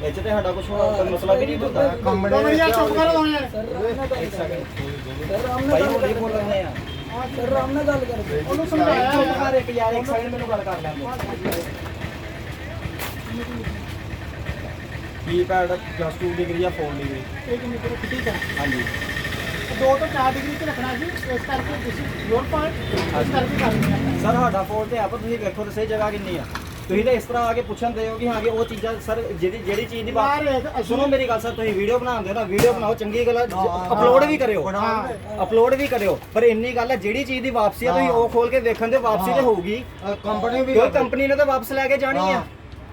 ਵਿੱਚ ਤੇ ਸਾਡਾ ਕੁਝ ਮਸਲਾ ਵੀ ਨਹੀਂ ਹੁੰਦਾ। ਕਮੜੀਆ ਚੁੱਪ ਕਰੋ ਦੋਵੇਂ ਇੱਕ ਸੈਕਿੰਡ ਭਾਈ ਹੋਲੀ ਬੋਲ ਰਹੇ ਆ। ਸਰ। ਰਾਮ ਨਾਲ ਗੱਲ ਕਰਦੇ ਉਹਨੂੰ ਸਮਝਾਇਆ ਚੁੱਪ ਹੋਇਆ। ਕਰ ਇੱਕ ਯਾਰ ਇੱਕ ਸੈਕਿੰਡ ਮੈਨੂੰ ਗੱਲ ਕਰ ਲੈਣ ਦਿਓ। ਕੀਪੈਡ ਪਲੱਸ 2 ਡਿਗਰੀ ਜਾਂ 4 ਡਿਗਰੀ ਇੱਕ ਮਿੰਟ ਰੁਕ ਠੀਕ ਹੈ। ਹਾਂਜੀ। ਦੋ ਤੋਂ 4 ਡਿਗਰੀ ਤੇ ਰੱਖਣਾ ਜੀ। ਇਸ ਕਰਕੇ ਤੁਸੀਂ ਲੋਡ ਪੁਆਇੰਟ ਇਸ ਕਰਕੇ ਕਰ ਸਰ ਸਾਡਾ ਫੋਨ ਤੇ ਆ ਪਰ ਤੁਸੀਂ ਵੇਖੋ ਤੇ ਸਹੀ ਜਗ੍ਹਾ ਕਿੰਨੀ ਆ। ਤੁਸੀਂ ਤਾਂ ਇਸ ਤਰ੍ਹਾਂ ਆ ਕੇ ਪੁੱਛਣ ਦੇ ਹੋ ਕਿ ਹਾਂ ਕਿ ਉਹ ਚੀਜ਼ਾਂ ਸਰ ਜਿਹੜੀ ਜਿਹੜੀ ਚੀਜ਼ ਦੀ ਬਾਤ ਸੁਣੋ ਮੇਰੀ ਗੱਲ ਸਰ ਤੁਸੀਂ ਵੀਡੀਓ ਬਣਾਉਂਦੇ ਹੋ ਨਾ ਵੀਡੀਓ ਬਣਾਓ ਚੰਗੀ ਗੱਲ ਅਪਲੋਡ ਵੀ ਕਰਿਓ। ਅਪਲੋਡ ਵੀ ਕਰਿਓ। ਪਰ ਇੰਨੀ ਗੱਲ ਹੈ ਜਿਹੜੀ ਚੀਜ਼ ਦੀ ਵਾਪਸੀ ਆ ਤੁਸੀਂ ਉਹ ਖੋਲ ਕੇ ਵੇਖਣ ਦੇ ਵਾਪਸੀ ਤੇ ਹੋਊਗੀ। ਕੰਪਨੀ ਵੀ ਕਿਉਂ ਕੰਪਨੀ ਨੇ ਤਾਂ ਵਾਪਸ ਲੈ ਕੇ ਜਾਣੀ ਆ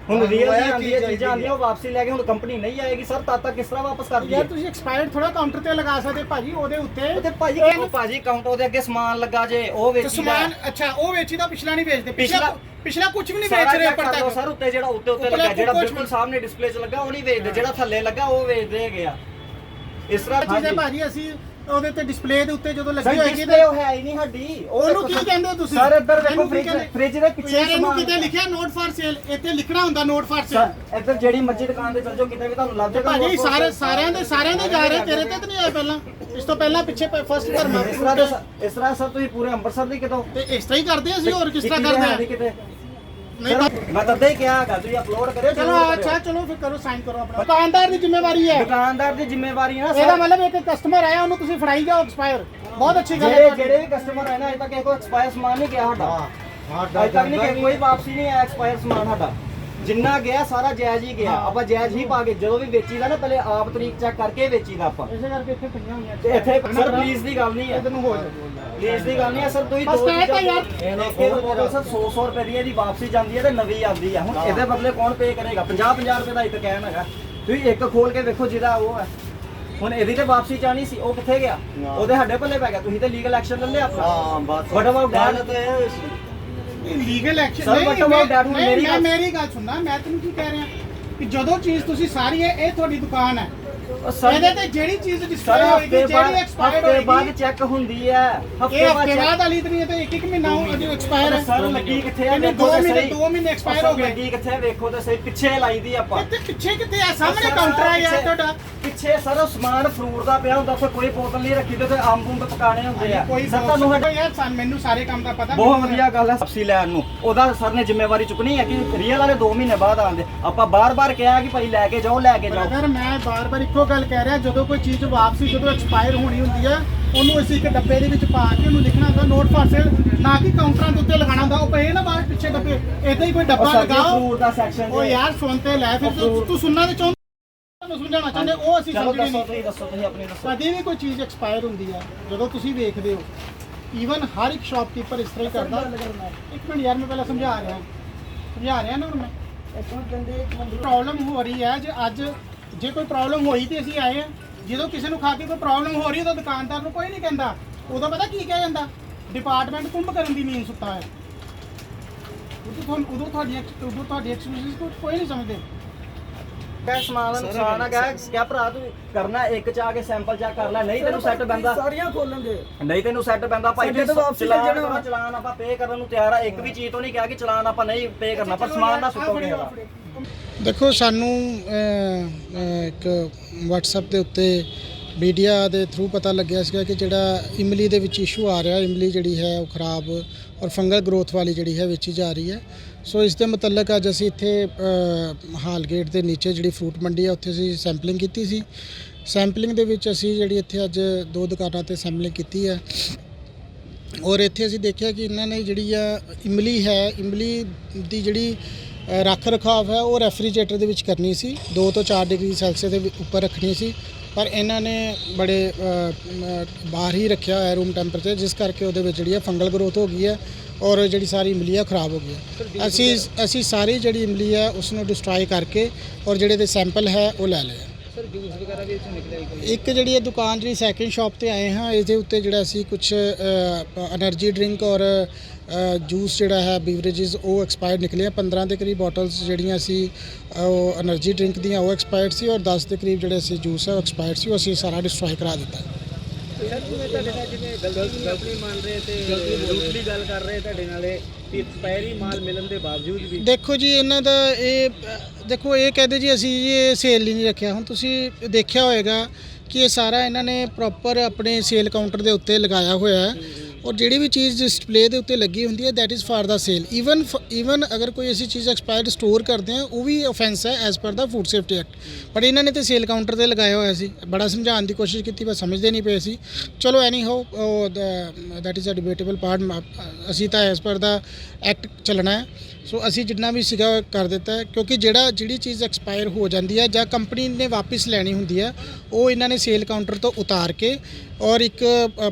ਹੁਣ ਹਾਂ, ਰੀਅਲ ਦੀ ਆਉਂਦੀ ਹੈ ਚੀਜ਼ ਆਉਂਦੀਆਂ ਉਹ ਵਾਪਸੀ ਲੈ ਕੇ ਹੁਣ ਕੰਪਨੀ ਨਹੀਂ ਆਏਗੀ। ਸਰ ਤਦ ਤੱਕ ਕਿਸ ਤਰ੍ਹਾਂ ਵਾਪਸ ਕਰ ਦਈਏ ਯਾਰ ਤੁਸੀਂ ਐਕਸਪਾਇਰਡ ਥੋੜਾ ਕਾਊਂਟਰ ਤੇ ਲਗਾ ਸਕਦੇ ਭਾਜੀ ਉਹਦੇ ਉੱਤੇ। ਤੇ ਭਾਜੀ ਉਹ ਭਾਜੀ ਕਾਊਂਟਰ ਦੇ ਅੱਗੇ ਸਮਾਨ ਲੱਗਾ ਜੇ ਉਹ ਵੇਚੀ ਸਮਾਨ ਅੱਛਾ ਉਹ ਵੇਚੀ ਦਾ ਪਿਛਲਾ ਨਹੀਂ ਵੇਚਦੇ। ਪਿਛਲਾ ਪਿਛਲਾ- ਕੁਝ ਵੀ ਨਹੀਂ ਵੇਚ ਰਹੇ check ਪਰ ਕਰ ਲਓ ਤੱਕ ਸਰ ਉੱਤੇ ਜਿਹੜਾ ਉੱਤੇ ਉੱਤੇ ਲੱਗਾ ਜਿਹੜਾ ਕੁਛ ਬਿਲਕੁਲ ਸਾਹਮਣੇ ਡਿਸਪਲੇ 'ਚ ਲੱਗਾ ਉਹ ਨਹੀਂ ਵੇਚਦੇ ਜਿਹੜਾ ਥੱਲੇ ਲੱਗਾ ਉਹ ਵੇਚਦੇ ਹੈਗੇ ਆ। ਇਸ ਤਰ੍ਹਾਂ ਚੀਜ਼ ਭਾਜੀ ਅਸੀਂ ਉਹਦੇ ਤੇ ਡਿਸਪਲੇ ਦੇ ਉੱਤੇ ਜਦੋਂ ਲੱਗੀ ਸਰ ਹੋਏਗੀ ਡਿਸਪਲੇ ਉਹ ਹੈ ਹੀ ਨਹੀਂ ਸਾਡੀ। ਉਹਨੂੰ ਕੀ ਕਹਿੰਦੇ ਹੋ ਤੁਸੀਂ? ਸਰ ਇੱਧਰ ਦੇਖੋ ਇਹਨੂੰ ਕੀ ਫ੍ਰਿਜ ਕਹਿੰਦੇ? ਫ੍ਰਿਜ ਦੇ ਪਿੱਛੇ ਯਾਰ ਇਹਨੂੰ ਸਮਾਨ ਕਿਤੇ ਲਿਖਿਆ ਨੋਟ ਫਾਰ ਸੇਲ ਇੱਥੇ ਲਿਖਣਾ ਹੁੰਦਾ ਨੋਟ ਫਾਰ ਸੇਲ ਸਰ ਇੱਧਰ ਜਿਹੜੀ ਮਰਜ਼ੀ ਦੁਕਾਨ ਤੇ ਚੱਲ ਜਾਓ ਕਿਤੇ ਵੀ ਤੁਹਾਨੂੰ ਲੱਭ ਜਾਏਗਾ ਭਾਜੀ। ਸਾਰੇ ਸਾਰਿਆਂ ਦੇ ਸਾਰਿਆਂ ਦੇ ਜਾ ਰਹੇ ਤੇਰੇ ਤੇ ਤਾਂ ਨਹੀਂ ਆਏ ਪਹਿਲਾਂ। ਇਸ ਤੋਂ ਪਹਿਲਾਂ ਪਿੱਛੇ ਫਸਟ ਧਰਮਾ ਇਸ ਤਰ੍ਹਾਂ ਇਸ ਸਰ ਤੁਸੀਂ ਪੂਰੇ ਅੰਮ੍ਰਿਤਸਰ ਦੀ ਕਿਤੋਂ ਤੇ ਇਸ ਤਰ੍ਹਾਂ ਹੀ ਕਰਦੇ ਅਸੀਂ ਹੋਰ ਕਿਸ ਤਰ੍ਹਾਂ ਕਰਦੇ ਆ ਕਿਤੇ। ਨਹੀਂ ਮੈਂ ਤਾਂ ਹੀ ਕਿਹਾ ਹੈਗਾ ਤੁਸੀਂ ਅਪਲੋਡ ਕਰਿਓ ਚਲੋ ਜ਼ਰੂਰ ਕਰਿਓ। ਅੱਛਾ ਚਲੋ ਫਿਰ ਕਰੋ ਸਾਈਨ ਕਰੋ ਆਪਣਾ। ਦੁਕਾਨਦਾਰ ਦੀ ਜ਼ਿੰਮੇਵਾਰੀ ਹੈ। ਦੁਕਾਨਦਾਰ ਦੀ ਜ਼ਿੰਮੇਵਾਰੀ ਹੈ ਨਾ ਇਹਦਾ ਸਰ। ਮਤਲਬ ਇੱਕ ਕਸਟਮਰ ਆਇਆ ਉਹਨੂੰ ਤੁਸੀਂ ਫੜਾਈ ਜਾਓ ਐਕਸਪਾਇਰ ਬਹੁਤ ਅੱਛੀ ਗੱਲ ਹੈ ਜਿਹੜੇ। ਜਿਹੜੇ ਵੀ ਕਸਟਮਰ ਹੈ ਨਾ ਅਜੇ ਤੱਕ ਇਹ ਕੋਈ ਐਕਸਪਾਇਰ ਸਮਾਨ ਨਹੀਂ ਗਿਆ ਸਾਡਾ। ਹਾਂ ਅਜੇ ਤੱਕ ਨਹੀਂ ਕੋਈ ਵਾਪਸੀ ਨਹੀਂ ਆਇਆ ਐਕਸਪਾਇਰ ਸਮਾਨ ਸਾਡਾ। ਜਿੰਨਾ ਗਿਆ ਸਾਰਾ ਜਾਇਜ਼ ਹੀ ਗਿਆ। ਆਪਾਂ ਜਾਇਜ਼ ਹੀ ਪਾ ਕੇ ਜਦੋਂ ਵੀ ਵੇਚੀਦਾ ਨਾ ਪਹਿਲੇ ਆਪ ਤਰੀਕ ਚੈੱਕ ਕਰਕੇ ਵੇਚੀਦਾ ਆਪਾਂ। ਇਸੇ ਕਰਕੇ ਇੱਥੇ ਪਈਆਂ ਹੋਈਆਂ। ਤੇ ਇੱਥੇ ਸਰ ਪਲੀਜ਼ ਦੀ ਗੱਲ ਨਹੀਂ ਹੈ। ਇਹਨੂੰ ਹੋ ਜਾ। ਪਲੀਜ਼ ਦੀ ਗੱਲ ਨਹੀਂ ਹੈ। ਸਰ ਤੁਸੀਂ ਬਸ ਦੋ ਕਹਿ ਤਾ ਯਾਰ। ਇਹ ਬੋਤਲ ਸਰ 100 100 ਰੁਪਏ ਦੀ ਇਹਦੀ ਵਾਪਸੀ ਜਾਂਦੀ ਹੈ ਤੇ ਨਵੀਂ ਆਉਂਦੀ ਹੈ। ਹੁਣ ਇਹਦੇ ਬਦਲੇ ਕੌਣ ਪੇ ਕਰੇਗਾ? 50 50 ਰੁਪਏ ਦਾ ਇੱਕ ਕਹਿਣ ਹੈਗਾ। ਤੁਸੀਂ ਇੱਕ ਖੋਲ ਕੇ ਵੇਖੋ ਜਿਹਦਾ ਉਹ ਹੈ। ਹੁਣ ਇਹਦੀ ਤੇ ਵਾਪਸੀ ਚਾਹਣੀ ਸੀ ਉਹ ਕਿੱਥੇ ਗਿਆ? ਉਹਦੇ ਸਾਡੇ ਪੱਲੇ ਪੈ ਗਿਆ। ਤੁਸੀਂ ਤੇ ਲੀਗਲ ਐਕਸ਼ਨ ਲੈ ਲਿਆ ਆਪਣਾ। ਹਾਂ ਬਸ। That? ਗੱਲ ਤਾਂ ਇਹ ਹੋਈ ਸੀ। Legal action Sir, what about that? ਹੁਣ ਮੇਰੀ ਮੈਂ ਗੱਲ- ਮੇਰੀ ਗੱਲ ਸੁਣਨਾ ਮੈਂ ਤੈਨੂੰ ਕੀ ਕਹਿ ਰਿਹਾ ਕਿ ਜਦੋਂ ਚੀਜ਼ ਤੁਸੀਂ ਸਾਰੀ ਹੈ ਇਹ ਤੁਹਾਡੀ ਦੁਕਾਨ ਹੈ ਇਹਦੇ ਤੇ ਜਿਹੜੀ ਚੀਜ਼ ਸਰ ਡਿਸਪਲੇ ਹੋਏਗੀ ਹਫ਼ਤੇ ਬਾਅਦ ਜਿਹੜੀ ਐਕਸਪਾਇਰਡ ਹਫ਼ਤੇ ਬਾਅਦ ਹੋਏਗੀ ਚੈੱਕ ਹੁੰਦੀ ਹੈ। ਹਫ਼ਤੇ ਬਾਅਦ ਵਾਲੀ ਤੇ ਨਹੀਂ ਹੈ ਤੇ ਇੱਕ ਇੱਕ ਮਹੀਨਾ ਉਹ ਜੋ ਐਕਸਪਾਇਰ ਹੈ। ਸਰ ਲੱਗੀ ਕਿੱਥੇ ਆ? ਇਹਨੇ ਵੇਖੋ ਦੋ ਤੇ ਮਹੀਨੇ ਸਹੀ। ਦੋ ਮਹੀਨੇ ਐਕਸਪਾਇਰ ਸਰ, ਹੋ ਗਏ। ਲੱਗੀ ਕਿੱਥੇ ਆ? ਵੇਖੋ ਤੇ ਸਹੀ ਪਿੱਛੇ ਲਾਈ ਦੀ ਆਪਾਂ। ਇੱਥੇ ਪਿੱਛੇ ਕਿੱਥੇ ਆ? ਸਾਹਮਣੇ ਸਰ, ਕਾਊਂਟਰ ਹੈ ਯਾਰ ਤੁਹਾਡਾ। ਪਿੱਛੇ ਸਰ ਉਹ ਸਮਾਨ ਫਰੂਟ ਦਾ ਪਿਆ ਹੁੰਦਾ ਉੱਥੇ ਕੋਈ ਬੋਤਲ ਨਹੀਂ ਰੱਖੀ ਤੇ ਅੰਬ ਅੰਬ ਪਕਾਣੇ ਹੁੰਦੇ ਆ। ਕੋਈ ਸਰ ਤੁਹਾਨੂੰ ਯਾਰ ਮੈਨੂੰ ਸਾਰੇ ਕੰਮ ਦਾ ਪਤਾ ਬਹੁਤ ਵਧੀਆ ਗੱਲ ਹੈ ਸਬਸੀ ਲੈਣ ਨੂੰ। ਉਹਦਾ ਸਰ ਨੇ ਜ਼ਿੰਮੇਵਾਰੀ ਚੁੱਕਣੀ ਹੈ ਕਿ ਰੀਅਲ ਵਾਲੇ 2 ਮਹੀਨੇ ਬਾਅਦ ਆਉਂਦੇ ਆਪਾਂ ਬਾਰ-ਬਾਰ ਕਿਹਾ ਕਿ ਭਾਈ ਲੈ ਕੇ ਜਾਓ ਲੈ ਕੇ ਜਾਓ। ਬ੍ਰਦਰ ਮੈਂ ਬਾਰ-ਬਾਰ ਇੱਕੋ ਗੱਲ ਕਹਿ ਰਿਹਾ ਜਦੋਂ ਕੋਈ ਚੀਜ਼ ਵਾਪਸੀ ਜਦੋਂ ਐਕਸਪਾਇਰ ਹੋਣੀ ਹੁੰਦੀ ਹੈ ਉਹਨੂੰ ਅਸੀਂ ਇੱਕ ਡੱਬੇ ਦੇ ਵਿੱਚ ਪਾ ਕੇ ਉਹਨੂੰ ਲਿਖਣਾ ਹੁੰਦਾ ਨੋਟ ਫਾਰ ਸੇਲ ਨਾ ਕਿ ਕਾਊਂਟਰਾਂ ਦੇ ਉੱਤੇ ਲਗਾਉਣਾ ਹੁੰਦਾ ਉਹ ਪਏ ਨਾ ਬਾਹਰ ਪਿੱਛੇ ਡੱਬੇ ਏਦਾਂ ਹੀ ਕੋਈ ਡੱਬਾ ਲਗਾਓ। ਉਹ ਯਾਰ ਸੁਣ ਤੇ ਲੈ ਫਿਰ ਤੂੰ ਸੁਣਨਾ ਤੇ ਚਾਹੁੰਦਾ ਤੁਹਾਨੂੰ ਸਮਝਾਉਣਾ ਚਾਹੁੰਦੇ ਉਹ ਅਸੀਂ ਚਲੋ ਸਮਝਦੇ ਦੱਸੋ ਨਹੀਂ। ਤੁਸੀਂ ਦੱਸੋ ਤੁਸੀਂ ਆਪਣੀ ਦੱਸੋ। ਕਦੇ ਵੀ ਕੋਈ ਚੀਜ਼ ਐਕਸਪਾਇਰ ਹੁੰਦੀ ਹੈ ਜਦੋਂ ਤੁਸੀਂ ਵੇਖਦੇ ਹੋ ਈਵਨ ਹਰ ਇੱਕ ਸ਼ਾਪਕੀਪਰ ਇਸ ਤਰ੍ਹਾਂ ਹੀ ਕਰਦਾ। ਇੱਕ ਮਿੰਟ ਯਾਰ ਮੈਂ ਪਹਿਲਾਂ ਸਮਝਾ ਰਿਹਾ ਸਮਝਾ ਰਿਹਾ ਨਾ ਹੁਣ ਮੈਂ। ਪ੍ਰੋਬਲਮ ਹੋ ਰਹੀ ਹੈ ਜੇ ਅੱਜ ਜੇ ਕੋਈ ਪ੍ਰੋਬਲਮ ਹੋਈ ਤੇ ਅਸੀਂ ਆਏ ਆ ਜਦੋਂ ਕਿਸੇ ਨੂੰ ਖਾ ਕੇ ਕੋਈ ਪ੍ਰੋਬਲਮ ਹੋ ਰਹੀ ਹੈ ਤਾਂ ਦੁਕਾਨਦਾਰ ਨੂੰ ਕੋਈ ਨਹੀਂ ਕਹਿੰਦਾ। ਉਦੋਂ ਪਤਾ ਕੀ ਕਿਹਾ ਜਾਂਦਾ? ਡਿਪਾਰਟਮੈਂਟ ਕੁੰਭ ਕਰਨ ਦੀ ਨੀਂਦ ਸੁੱਤਾ ਹੈ। ਉਦੋਂ ਤੁਹਾਨੂੰ ਉਦੋਂ ਤੁਹਾਡੀ ਉਦੋਂ ਤੁਹਾਡੀ ਐਕਸਕਿਊਜ਼ਸ ਕੋਈ ਨਹੀਂ ਸਮਝਦੇ। ਕਹਿ ਸਮਾਨ ਦਾ ਨੁਕਸਾਨ ਆ ਕਹਿ ਕਿਆ ਭਰਾ ਤੂੰ ਕਰਨਾ ਇੱਕ ਚ ਆ ਕੇ ਸੈਂਪਲ ਚੈੱਕ ਕਰ ਲੈ। ਨਹੀਂ ਤੈਨੂੰ ਸੈੱਟ ਪੈਂਦਾ। ਸਾਰੀਆਂ ਖੋਲਣਗੇ। ਨਹੀਂ ਤੈਨੂੰ ਸੈੱਟ ਪੈਂਦਾ ਭਾਈ ਸਾਡੇ ਤੋਂ ਵਾਪਸੀ ਲੈ ਚਲਾਨ ਜਾਣਾ ਕਰਨਾ, ਚਲਾਨ ਆਪਾਂ ਪੇ ਕਰਨ ਨੂੰ ਤਿਆਰ ਆ। ਇੱਕ ਵੀ ਚੀਜ਼ ਤੋਂ ਨਹੀਂ ਕਿਹਾ ਕਿ ਚਲਾਨ ਆਪਾਂ ਨਹੀਂ ਪੇ ਕਰਨਾ ਪਰ ਸਮਾਨ ਨਾ ਸੁੱਟੋ ਦਾ ਦੇਖੋ ਸਾਨੂੰ ਇੱਕ WhatsApp ਦੇ ਉੱਤੇ ਮੀਡੀਆ ਦੇ ਥਰੂ ਪਤਾ ਲੱਗਿਆ ਸੀਗਾ ਕਿ ਜਿਹੜਾ ਇਮਲੀ ਦੇ ਵਿੱਚ ਇਸ਼ੂ ਆ ਰਿਹਾ ਇਮਲੀ ਜਿਹੜੀ ਹੈ ਉਹ ਖਰਾਬ ਔਰ ਫੰਗਲ ਗਰੋਥ ਵਾਲੀ ਜਿਹੜੀ ਹੈ ਵੇਚੀ ਜਾ ਰਹੀ ਹੈ। ਸੋ ਇਸ ਦੇ ਮੁਤਲਕ ਅੱਜ ਅਸੀਂ ਇੱਥੇ ਅਹ, ਹਾਲ ਗੇਟ ਦੇ ਨੀਚੇ ਜਿਹੜੀ ਫਰੂਟ ਮੰਡੀ ਹੈ ਉੱਥੇ ਅਸੀਂ ਸੈਂਪਲਿੰਗ ਕੀਤੀ ਸੀ। ਸੈਂਪਲਿੰਗ ਦੇ ਵਿੱਚ ਅਸੀਂ ਜਿਹੜੀ ਇੱਥੇ ਅੱਜ ਦੋ ਦੁਕਾਨਾਂ ਤੇ ਸੈਂਪਲਿੰਗ ਕੀਤੀ ਹੈ। ਔਰ ਇੱਥੇ ਅਸੀਂ ਦੇਖਿਆ ਕਿ ਇਹਨਾਂ ਨੇ ਜਿਹੜੀ ਆ ਇਮਲੀ ਹੈ ਇਮਲੀ ਦੀ ਜਿਹੜੀ ਰੱਖ ਰਖਾਵ ਹੈ ਉਹ ਰੈਫਰੀਜਰੇਟਰ ਦੇ ਵਿੱਚ ਕਰਨੀ ਸੀ 2 ਤੋਂ 4 ਡਿਗਰੀ ਸੈਲਸੀਅਸ ਦੇ ਉੱਪਰ ਰੱਖਣੀ ਸੀ। ਪਰ ਇਹਨਾਂ ਨੇ ਬੜੇ ਬਾਹਰ ਹੀ ਰੱਖਿਆ ਹੋਇਆ ਰੂਮ ਟੈਂਪਰੇਚਰ ਜਿਸ ਕਰਕੇ ਉਹਦੇ ਵਿੱਚ ਜਿਹੜੀ ਹੈ ਫੰਗਲ ਗਰੋਥ ਹੋ ਗਈ ਹੈ ਔਰ ਜਿਹੜੀ ਸਾਰੀ ਇਮਲੀ ਹੈ ਖਰਾਬ ਹੋ ਗਈ ਹੈ ਅਸੀਂ ਅਸੀਂ ਸਾਰੀ ਜਿਹੜੀ ਇਮਲੀ ਹੈ ਉਸ ਨੂੰ ਡਿਸਟਰੋਏ ਕਰਕੇ ਔਰ ਜਿਹੜੇ ਦੇ ਸੈਂਪਲ ਹੈ ਉਹ ਲੈ ਲਏ। ਇੱਕ ਜਿਹੜੀ ਇਹ ਦੁਕਾਨ ਜਿਹੜੀ ਸੈਕਿੰਡ ਸ਼ਾਪ ਤੇ ਆਏ ਹਾਂ ਇਸ ਦੇ ਉੱਤੇ ਜਿਹੜਾ ਅਸੀਂ ਕੁਝ એનર્ਜੀ ਡਰਿੰਕ ਔਰ ਜੂਸ ਜਿਹੜਾ ਹੈ ਬੀਵਰੇजेस ਉਹ ਐਕਸਪਾਇਰ ਨਿਕਲੇ ਆ। 15 ਦੇ ਕਰੀਬ ਬੋਟਲਸ ਜਿਹੜੀਆਂ ਸੀ ਉਹ એનર્ਜੀ ਡਰਿੰਕ ਦੀਆਂ ਉਹ ਐਕਸਪਾਇਰ ਸੀ ਔਰ 10 ਦੇ ਕਰੀਬ ਜਿਹੜੇ ਅਸੀਂ ਜੂਸ ਹੈ ਉਹ ਐਕਸਪਾਇਰ ਸੀ ਉਹ ਅਸੀਂ ਸਾਰਾ ਡਿਸਟਰੋਏ ਕਰਾ ਦਿੱਤਾ। ਸਰ ਜਿਵੇਂ ਤੁਹਾਡੇ ਨਾਲ ਜਿਵੇਂ ਗਲਤੀ ਆਪਣੀ ਮੰਨ ਰਹੇ ਤੇ ਰੂਟਲੀ ਗੱਲ ਕਰ ਰਹੇ ਤੁਹਾਡੇ ਨਾਲੇ ਵੀ ਐਕਸਪਾਇਰੀ ਮਾਲ ਮਿਲਣ ਦੇ ਬਾਵਜੂਦ ਵੀ ਦੇਖੋ ਜੀ, ਇਹਨਾਂ ਦਾ ਇਹ, ਦੇਖੋ ਇਹ ਕਹਦੇ ਜੀ, ਅਸੀਂ ਜੀ ਇਹ ਸੇਲ ਨਹੀਂ ਰੱਖਿਆ। ਹੁਣ ਤੁਸੀਂ ਦੇਖਿਆ ਹੋਏਗਾ ਕਿ ਇਹ ਸਾਰਾ ਇਹਨਾਂ ਨੇ ਪ੍ਰੋਪਰ ਆਪਣੇ ਸੇਲ ਕਾਊਂਟਰ ਦੇ ਉੱਤੇ ਲਗਾਇਆ ਹੋਇਆ ਹੈ। ਔਰ ਜਿਹੜੀ ਵੀ ਚੀਜ਼ ਡਿਸਪਲੇ ਦੇ ਉੱਤੇ ਲੱਗੀ ਹੁੰਦੀ ਹੈ that is for the sale even even ਅਗਰ ਕੋਈ ਅਸੀਂ ਚੀਜ਼ ਐਕਸਪਾਇਰਡ ਸਟੋਰ ਕਰਦੇ ਆ, ਉਹ ਵੀ ਆਫੈਂਸ ਹੈ as per the food safety act but ਇਹਨਾਂ ਨੇ ਤੇ ਸੇਲ ਕਾਊਂਟਰ ਤੇ ਲਗਾਇਆ ਹੋਇਆ ਸੀ। ਬੜਾ ਸਮਝਾਉਣ ਦੀ ਕੋਸ਼ਿਸ਼ ਕੀਤੀ ਪਰ ਸਮਝਦੇ ਨਹੀਂ ਪਏ ਸੀ। ਚਲੋ anyhow that is a debatable part ਅਸੀਂ ਤਾਂ ਐਜ਼ ਪਰ ਦਾ ਐਕਟ ਚੱਲਣਾ ਹੈ। ਸੋ ਅਸੀਂ ਜਿੰਨਾ ਵੀ ਸੀਗਾ ਕਰ ਦਿੱਤਾ ਕਿਉਂਕਿ ਜਿਹੜਾ ਜਿਹੜੀ ਚੀਜ਼ ਐਕਸਪਾਇਰ ਹੋ ਜਾਂਦੀ ਹੈ ਜਾਂ ਕੰਪਨੀ ਨੇ ਵਾਪਸ ਲੈਣੀ ਹੁੰਦੀ ਹੈ ਉਹ ਇਹਨਾਂ ਨੇ ਸੇਲ ਕਾਊਂਟਰ ਤੋਂ ਉਤਾਰ ਕੇ ਔਰ ਇੱਕ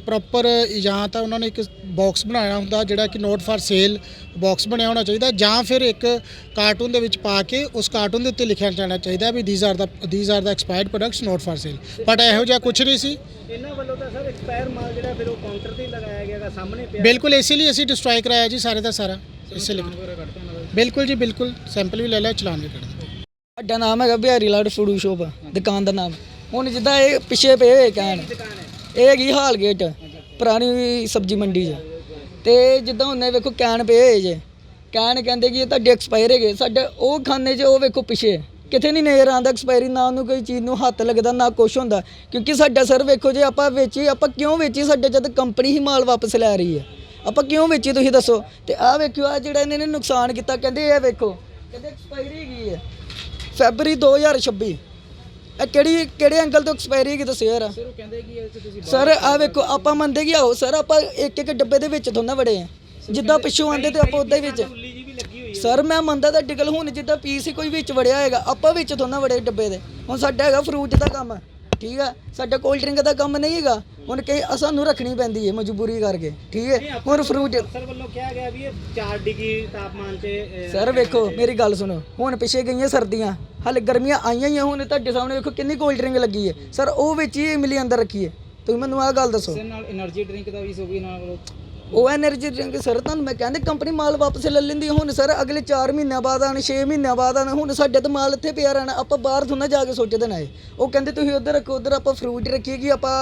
ਪ੍ਰੋਪਰ ਜਾਂ ਤਾਂ ਉਹਨਾਂ ਨੇ ਇੱਕ ਬਾਕਸ ਬਣਾਇਆ ਹੁੰਦਾ ਜਿਹੜਾ ਕਿ ਨੋਟ ਫਾਰ ਸੇਲ ਬਾਕਸ ਬਣਿਆ ਹੋਣਾ ਚਾਹੀਦਾ ਜਾਂ ਫਿਰ ਇੱਕ ਕਾਰਟੂਨ ਦੇ ਵਿੱਚ ਪਾ ਕੇ ਉਸ ਕਾਰਟੂਨ ਦੇ ਉੱਤੇ ਲਿਖਿਆ ਜਾਣਾ ਚਾਹੀਦਾ ਵੀ these are the these are the expired products not for sale but ਇਹੋ ਜਿਹਾ ਕੁਝ ਨਹੀਂ ਸੀ। ਇਹਨਾਂ ਵੱਲੋਂ ਤਾਂ ਸਰ ਐਕਸਪਾਇਰ ਮਾਲ ਜਿਹੜਾ ਫਿਰ ਉਹ ਕਾਊਂਟਰ ਤੇ ਲਗਾਇਆ ਗਿਆਗਾ ਸਾਹਮਣੇ ਪਿਆ। ਬਿਲਕੁਲ ਇਸੇ ਲਈ ਅਸੀਂ ਡਿਸਟਰੋਏ ਕਰਾਇਆ ਜੀ ਸਾਰੇ ਦਾ ਸਾਰਾ। ਇਸੇ ਲਈ। ਬਿਲਕੁਲ ਜੀ, ਬਿਲਕੁਲ। ਸੈਂਪਲ ਵੀ ਲੈ ਲਿਆ, ਚਲਾਨ ਵੀ ਕੱਢ ਦਿੱਤਾ। ਸਾਡਾ ਨਾਮ ਹੈਗਾ ਬਿਹਾਰੀ ਲਾਡ ਫੂਡ ਸ਼ੋਪ, ਦੁਕਾਨ ਦਾ ਨਾਮ। ਹੁਣ ਜਿੱਦਾਂ ਇਹ ਪਿੱਛੇ ਪਏ ਹੋਏ ਕਹਿਣ, ਇਹ ਹੈਗੀ ਹਾਲ ਗੇਟ, ਪੁਰਾਣੀ ਸਬਜ਼ੀ ਮੰਡੀ 'ਚ। ਤੇ ਜਿੱਦਾਂ ਹੁਣ ਇਹ ਵੇਖੋ ਕੈਨ ਪਏ ਹੋਏ ਜੇ ਕੈਨ ਕਹਿੰਦੇ ਕਿ ਇਹ ਤੁਹਾਡੇ ਐਕਸਪਾਇਰ ਹੈਗੇ, ਸਾਡੇ ਉਹ ਖਾਨੇ 'ਚ ਉਹ ਵੇਖੋ ਪਿੱਛੇ, ਕਿਤੇ ਨਹੀਂ ਨਜ਼ਰ ਆਉਂਦਾ ਐਕਸਪਾਇਰੀ, ਨਾ ਉਹਨੂੰ ਕੋਈ ਚੀਜ਼ ਨੂੰ ਹੱਥ ਲੱਗਦਾ, ਨਾ ਕੁਛ ਹੁੰਦਾ। ਕਿਉਂਕਿ ਸਾਡਾ ਸਰ ਵੇਖੋ ਜੇ ਆਪਾਂ ਵੇਚੀ, ਆਪਾਂ ਕਿਉਂ ਵੇਚੀ? ਸਾਡੇ ਜਦ ਕੰਪਨੀ ਹੀ ਮਾਲ ਵਾਪਸ ਲੈ ਰਹੀ ਹੈ। ਆਪਾਂ ਕਿਉਂ ਵੇਚੀ ਤੁਸੀਂ ਦੱਸੋ? ਤੇ ਆਹ ਵੇਖਿਓ ਆ ਜਿਹੜਾ ਇਹਨਾਂ ਨੁਕਸਾਨ ਕੀਤਾ ਕਹਿੰਦੇ ਇਹ ਵੇਖੋ ਕਹਿੰਦੇ ਐਕਸਪਾਇਰੀ ਹੈਗੀ ਹੈ? ਫੈਬਰੀ 2026 ਇਹ ਕਿਹੜੀ ਕਿਹੜੇ ਐਂਗਲ ਤੋਂ ਐਕਸਪਾਇਰੀ ਹੈਗੀ ਦੱਸਿਓ ਯਾਰ। ਸਰ ਉਹ ਕਹਿੰਦੇ ਕਿ ਇਹ 'ਚ ਤੁਸੀਂ ਸਰ ਆ ਵੇਖੋ ਆਪਾਂ ਮੰਨਦੇ ਕਿ ਆਹੋ ਸਰ ਆਪਾਂ ਇੱਕ ਇੱਕ ਡੱਬੇ ਦੇ ਵਿੱਚ ਥੋੜਾ ਵੜੇ ਆ। ਜਿੱਦਾਂ ਪਿੱਛੋਂ ਆਂਦੇ ਤੇ ਆਪਾਂ ਉਦਾਂ ਹੀ ਵਿੱਚ ਸਰ ਮੈਂ ਮੰਨਦਾ ਤਾਂ ਡਿਗਲ ਹੁਣ ਜਿੱਦਾਂ ਪੀਸ ਹੀ ਕੋਈ ਵਿੱਚ ਵੜਿਆ ਹੈਗਾ ਆਪਾਂ ਵਿੱਚ ਥੋੜਾ ਵੜੇ ਡੱਬੇ ਦੇ। ਹੁਣ ਸਾਡਾ ਹੈਗਾ ਫਰੂਟ ਦਾ ਕੰਮ ਠੀਕ ਹੈ ਸਾਡਾ ਕੋਲਡ ਡਰਿੰਕ ਦਾ ਕੰਮ ਨਹੀਂ ਹੈਗਾ। ਹੁਣ ਕਿ ਸਾਨੂੰ ਰੱਖਣੀ ਪੈਂਦੀ ਹੈ ਮਜਬੂਰੀ ਕਰਕੇ ਠੀਕ ਹੈ ਹੁਣ ਫਰੂਟ ਸਰ ਵੱਲੋਂ ਕਿਹਾ ਗਿਆ ਵੀ ਇਹ 4 ਡਿਗਰੀ ਤਾਪਮਾਨ ਤੇ ਸਰ ਵੇਖੋ ਮੇਰੀ ਗੱਲ ਸੁਣੋ। ਹੁਣ ਪਿੱਛੇ ਗਈਆਂ ਸਰਦੀਆਂ ਹਾਲੇ ਗਰਮੀਆਂ ਆਈਆਂ ਹੀ ਹੁਣ ਤੁਹਾਡੇ ਸਾਹਮਣੇ ਵੇਖੋ ਕਿੰਨੀ ਕੋਲਡ ਡਰਿੰਕ ਲੱਗੀ ਹੈ ਸਰ ਉਹ ਵਿੱਚ ਹੀ ਮਿਲੀ ਅੰਦਰ ਰੱਖੀ ਹੈ ਤੁਸੀਂ ਮੈਨੂੰ ਆਹ ਗੱਲ ਦੱਸੋ। ਨਾਲ એનર્ਜੀ ਡਰਿੰਕ ਦਾ ਵੀ ਸੋ ਨਾਲ ਉਹ એનર્ਜੀ ਡਰਿੰਕ ਸਰ ਤੁਹਾਨੂੰ ਮੈਂ ਕਹਿੰਦੇ ਕੰਪਨੀ ਮਾਲ ਵਾਪਸ ਲੈ ਲੈਂਦੀ ਹੁਣ ਸਰ ਅਗਲੇ 4 ਮਹੀਨਿਆਂ ਬਾਅਦ ਆਣ 6 ਮਹੀਨਿਆਂ ਬਾਅਦ ਆਣ ਹੁਣ ਸਾਡੇ ਤਾਂ ਮਾਲ ਇੱਥੇ ਪਿਆ ਰਹਿਣਾ। ਆਪਾਂ ਬਾਹਰ ਥੋੜਾ ਜਾ ਕੇ ਸੋਚਦੇ ਨਾ। ਇਹ ਉਹ ਕਹਿੰਦੇ ਤੁਸੀਂ ਉੱਧਰ ਰੱਖੋ ਉੱਧਰ ਆਪਾਂ ਫਰੂਟ ਰੱਖੀਏ ਕਿ ਆਪਾਂ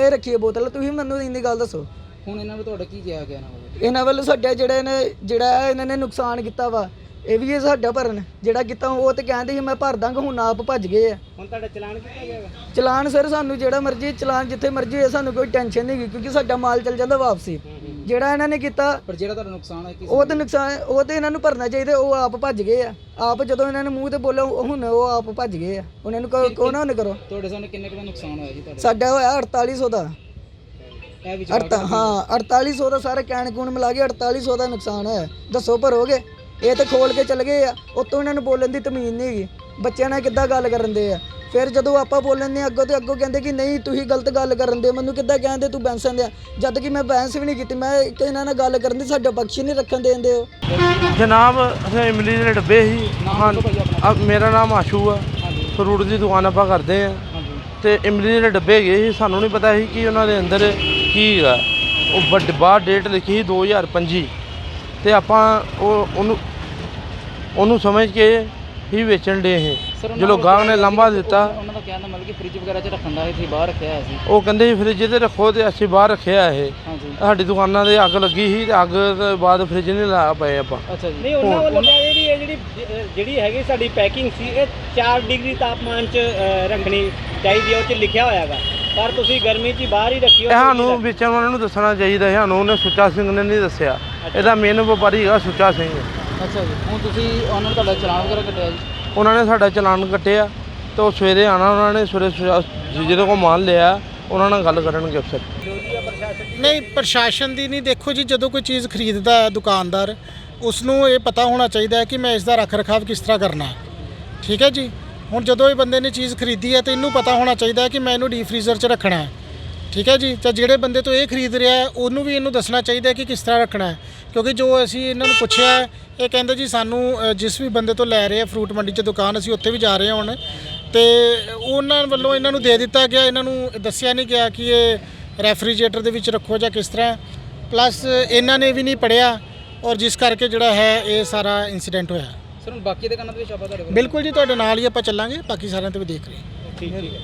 ਇਹ ਰੱਖੀਏ ਬੋਤਲ। ਤੁਸੀਂ ਮੈਨੂੰ ਇੰਨੀ ਗੱਲ ਦੱਸੋ। ਹੁਣ ਇਹਨਾਂ ਨੂੰ ਤੁਹਾਡਾ ਕੀ ਕਿਹਾ ਗਿਆ ਨਾ ਇਹਨਾਂ ਵੱਲੋਂ ਸਾਡਾ ਜਿਹੜਾ ਇਹਨੇ ਜਿਹੜਾ ਇਹਨਾਂ ਨੇ ਨੁਕਸਾਨ ਕੀਤਾ ਵਾ ਇਹ ਵੀ ਇਹ ਸਾਡਾ ਭਰਨ। ਜਿਹੜਾ ਕੀਤਾ ਉਹ ਤੇ ਕਹਿੰਦੇ ਸੀ ਮੈਂ ਭਰ ਦਾਂਗਾ ਹੁਣ ਆਪ ਭੱਜ ਗਏ ਆ। ਹੁਣ ਤੁਹਾਡਾ ਚਲਾਨ ਕਿੱਥੇ ਗਿਆ ਚਲਾਨ ਸਰ ਸਾਨੂੰ ਜਿਹੜਾ ਮਰਜ਼ੀ ਚਲਾਨ ਜਿੱਥੇ ਮਰਜ਼ੀ ਹੋਏ ਸਾਨੂੰ ਕੋਈ ਟੈਨਸ਼ਨ ਨਹੀਂ ਗੀ, ਕਿਉਂਕਿ ਸਾਡਾ ਮਾਲ ਚੱਲ ਜਾਂਦਾ ਵਾਪਸੀ। ਜਿਹੜਾ ਇਹਨਾਂ ਨੇ ਕੀਤਾ ਪਰ ਜਿਹੜਾ ਤੁਹਾਡਾ ਨੁਕਸਾਨ ਹੈ ਉਹ ਤੇ ਨੁਕਸਾਨ ਉਹ ਤੇ ਇਹਨਾਂ ਨੂੰ ਭਰਨਾ ਚਾਹੀਦਾ ਉਹ ਆਪ ਭੱਜ ਗਏ ਆ। ਆਪ ਜਦੋਂ ਇਹਨਾਂ ਨੇ ਮੂੰਹ ਤੇ ਬੋਲਿਆ ਉਹ ਹੁਣ ਉਹ ਆਪ ਭੱਜ ਗਏ ਆ। ਉਹਨਾਂ ਨੂੰ ਕਹੋ ਕਹੋ ਨਾ ਉਹਨੇ ਕਰੋ। ਤੁਹਾਡੇ ਸਾਹਮਣੇ ਕਿੰਨੇ ਕੁ ਦਾ ਨੁਕਸਾਨ ਹੋਇਆ ਜੀ ਤੁਹਾਡਾ? ਸਾਡਾ ਹੋਇਆ 4800 ਦਾ। ਇਹ ਅੜਤਾ ਹਾਂ 4800 ਦਾ ਸਾਰਾ ਕੈਨ ਕੂਨ ਮਿਲਾ ਕੇ 4800 ਦਾ ਨੁਕਸਾਨ ਹੈ ਦੱਸੋ ਭਰੋਗੇ? ਇਹ ਤੇ ਖੋਲ ਕੇ ਚਲ ਗਏ ਆ। ਉਤੋਂ ਇਹਨਾਂ ਨੂੰ ਬੋਲਣ ਦੀ ਤਮੀਜ਼ ਨਹੀਂ ਹੈਗੀ। ਬੱਚਿਆਂ ਨਾਲ ਕਿੱਦਾਂ ਗੱਲ ਕਰਨ ਦੇ ਆ? ਫਿਰ ਜਦੋਂ ਆਪਾਂ ਬੋਲਣ ਦੇ ਅੱਗੋਂ ਤੇ ਅੱਗੋਂ ਕਹਿੰਦੇ ਕਿ ਨਹੀਂ, ਤੁਸੀਂ ਗਲਤ ਗੱਲ ਕਰਨ ਦੇ ਮੈਨੂੰ ਕਿੱਦਾਂ ਕਹਿੰਦੇ ਤੂੰ ਬੈਂਸਨ ਦੇ ਜਦ ਕਿ ਮੈਂ ਬੈਂਸ ਵੀ ਨਹੀਂ ਕੀਤੀ, ਮੈਂ ਇੱਕ ਇਹਨਾਂ ਨਾਲ ਗੱਲ ਕਰਨ ਦੀ ਸਾਡਾ ਬਖਸ਼ ਹੀ ਨਹੀਂ ਰੱਖਣ ਦੇਂਦੇ ਹੋ ਜਨਾਬ, ਅਸੀਂ ਇਮਲੀ ਦੇ ਡੱਬੇ ਸੀ। ਹਾਂ, ਆ ਮੇਰਾ ਨਾਮ ਆਸ਼ੂ ਆ। ਫਰੂਟ ਦੀ ਦੁਕਾਨ ਆਪਾਂ ਕਰਦੇ ਆ ਤੇ ਇਮਲੀ ਦੇ ਡੱਬੇ ਗਏ ਸੀ, ਸਾਨੂੰ ਨਹੀਂ ਪਤਾ ਸੀ ਕਿ ਉਹਨਾਂ ਦੇ ਅੰਦਰ ਕੀ ਹੈਗਾ ਉਹ ਵੱਡ, ਬਾਹਰ ਡੇਟ ਲਿਖੀ ਸੀ 2025 ਤੇ ਆਪਾਂ ਉਹ, ਉਹਨੂੰ ਉਹਨੂੰ ਸਮਝ ਕੇ ਹੀ ਵੇਚਣ ਦੇ ਇਹ। ਜਦੋਂ ਗਾਹਕ ਨੇ ਲਾਂਭਾ ਦਿੱਤਾ। ਉਹਨਾਂ ਦਾ ਕਹਿਣ ਦਾ ਮਤਲਬ ਕਿ ਫ੍ਰਿਜ ਵਗੈਰਾ 'ਚ ਰੱਖਣ ਦਾ ਇੱਥੇ ਬਾਹਰ ਰੱਖਿਆ ਹੋਇਆ ਸੀ। ਉਹ ਕਹਿੰਦੇ ਸੀ ਫ੍ਰਿਜ ਤੇ ਰੱਖੋ ਤੇ ਅਸੀਂ ਬਾਹਰ ਰੱਖਿਆ ਇਹ। ਸਾਡੀ ਦੁਕਾਨਾਂ ਦੇ ਅੱਗ ਲੱਗੀ ਸੀ ਤੇ ਅੱਗ ਤੋਂ ਬਾਅਦ ਫ੍ਰਿਜ ਨਹੀਂ ਲਾ ਪਏ ਆਪਾਂ। ਅੱਛਾ ਜੀ। ਨਹੀਂ ਉਹਨਾਂ ਵੱਲੋਂ ਕਿਹਾ ਵੀ ਇਹ ਜਿਹੜੀ ਜਿਹੜੀ ਹੈਗੀ ਸਾਡੀ ਪੈਕਿੰਗ ਸੀ ਇਹ 4 ਡਿਗਰੀ ਤਾਪਮਾਨ 'ਚ ਰੱਖਣੀ ਚਾਹੀਦੀ ਹੈ ਉਹ 'ਚ ਲਿਖਿਆ ਹੋਇਆਗਾ ਪਰ ਤੁਸੀਂ ਗਰਮੀ 'ਚ ਬਾਹਰ ਹੀ ਰੱਖੀ ਇਹ ਸਾਨੂੰ ਵੇਚਣ ਵਾਲਿਆਂ ਨੂੰ ਦੱਸਣਾ ਚਾਹੀਦਾ ਸਾਨੂੰ ਉਹਨੇ ਸੁੱਚਾ ਸਿੰਘ ਨੇ ਨਹੀਂ ਦੱਸਿਆ। ਇਹਦਾ ਮੇਨ ਵਪਾਰੀ ਹੈਗਾ ਸੁੱਚਾ ਸਿੰਘ। ਅੱਛਾ ਜੀ ਹੁਣ ਤੁਸੀਂ ਉਹਨਾਂ ਨੂੰ ਤੁਹਾਡਾ ਚਲਾਨ ਵਗੈਰਾ ਕੱਟਿਆ ਜੀ? ਉਹਨਾਂ ਨੇ ਸਾਡਾ ਚਲਾਨ ਕੱਟਿਆ ਤੇ ਉਹ ਸਵੇਰੇ ਆਣਾ ਉਹਨਾਂ ਨੇ ਸਵੇਰੇ ਜਿਹਦੇ ਕੋਲ ਮਾਲ ਲਿਆ ਉਹਨਾਂ ਨਾਲ ਗੱਲ ਕਰਨਗੇ ਅਫਸਰ। ਨਹੀਂ ਪ੍ਰਸ਼ਾਸਨ ਦੀ ਨਹੀਂ ਦੇਖੋ ਜੀ ਜਦੋਂ ਕੋਈ ਚੀਜ਼ ਖਰੀਦਦਾ ਹੈ ਦੁਕਾਨਦਾਰ ਉਸ ਨੂੰ ਇਹ ਪਤਾ ਹੋਣਾ ਚਾਹੀਦਾ ਹੈ ਕਿ ਮੈਂ ਇਸ ਦਾ ਰੱਖ ਰਖਾਵ ਕਿਸ ਤਰ੍ਹਾਂ ਕਰਨਾ ਹੈ। ਠੀਕ ਹੈ ਜੀ? ਹੁਣ ਜਦੋਂ ਇਹ ਬੰਦੇ ਨੇ ਚੀਜ਼ ਖਰੀਦੀ ਹੈ ਤੇ ਇਹਨੂੰ ਪਤਾ ਹੋਣਾ ਚਾਹੀਦਾ ਹੈ ਕਿ ਮੈਂ ਇਹਨੂੰ ਡੀਪ ਫ੍ਰੀਜ਼ਰ 'ਚ ਰੱਖਣਾ ਹੈ। ਠੀਕ ਹੈ ਜੀ? ਤਾਂ ਜਿਹੜੇ ਬੰਦੇ ਤੋਂ ਇਹ ਖਰੀਦ ਰਿਹਾ ਹੈ ਉਹਨੂੰ ਵੀ ਇਹਨੂੰ ਦੱਸਣਾ ਚਾਹੀਦਾ ਹੈ ਕਿ ਕਿਸ ਤਰ੍ਹਾਂ ਰੱਖਣਾ ਹੈ। ਕਿਉਂਕਿ ਜੋ ਅਸੀਂ ਇਹਨਾਂ ਨੂੰ ਪੁੱਛਿਆ ਹੈ, ਇਹ ਕਹਿੰਦੇ ਜੀ ਸਾਨੂੰ ਅ, ਜਿਸ ਵੀ ਬੰਦੇ ਤੋਂ ਲੈ ਰਹੇ ਆ ਫਰੂਟ ਮੰਡੀ 'ਚ ਦੁਕਾਨ ਅਸੀਂ ਉੱਥੇ ਵੀ ਜਾ ਰਹੇ ਹਾਂ ਹੁਣ। ਤੇ ਉਹਨਾਂ ਵੱਲੋਂ ਇਹਨਾਂ ਨੂੰ ਦੇ ਦਿੱਤਾ ਗਿਆ ਇਹਨਾਂ ਨੂੰ ਦੱਸਿਆ ਨਹੀਂ ਗਿਆ ਕਿ ਇਹ ਰੈਫਰੀਜਰੇਟਰ ਦੇ ਵਿੱਚ ਰੱਖੋ ਜਾਂ ਕਿਸ ਤਰ੍ਹਾਂ। ਪਲੱਸ ਇਹਨਾਂ ਨੇ ਵੀ ਨਹੀਂ ਪੜਿਆ ਔਰ ਜਿਸ ਕਰਕੇ ਜਿਹੜਾ ਹੈ ਇਹ ਸਾਰਾ ਇਨਸੀਡੈਂਟ ਹੋਇਆ। ਸਰ ਹੁਣ ਬਾਕੀ ਦੇ ਕੰਨਾਂ ਤੇ ਵੀ ਛਾਪਾ ਤੁਹਾਡੇ ਕੋਲ? ਬਿਲਕੁਲ ਜੀ ਤੁਹਾਡੇ ਨਾਲ ਹੀ ਆਪਾਂ ਚੱਲਾਂਗੇ ਬਾਕੀ ਸਾਰਿਆਂ ਤੇ ਵੀ ਦੇਖ ਰਹੇ ਹਾਂ। ਠੀਕ ਠੀਕ ਹੈ।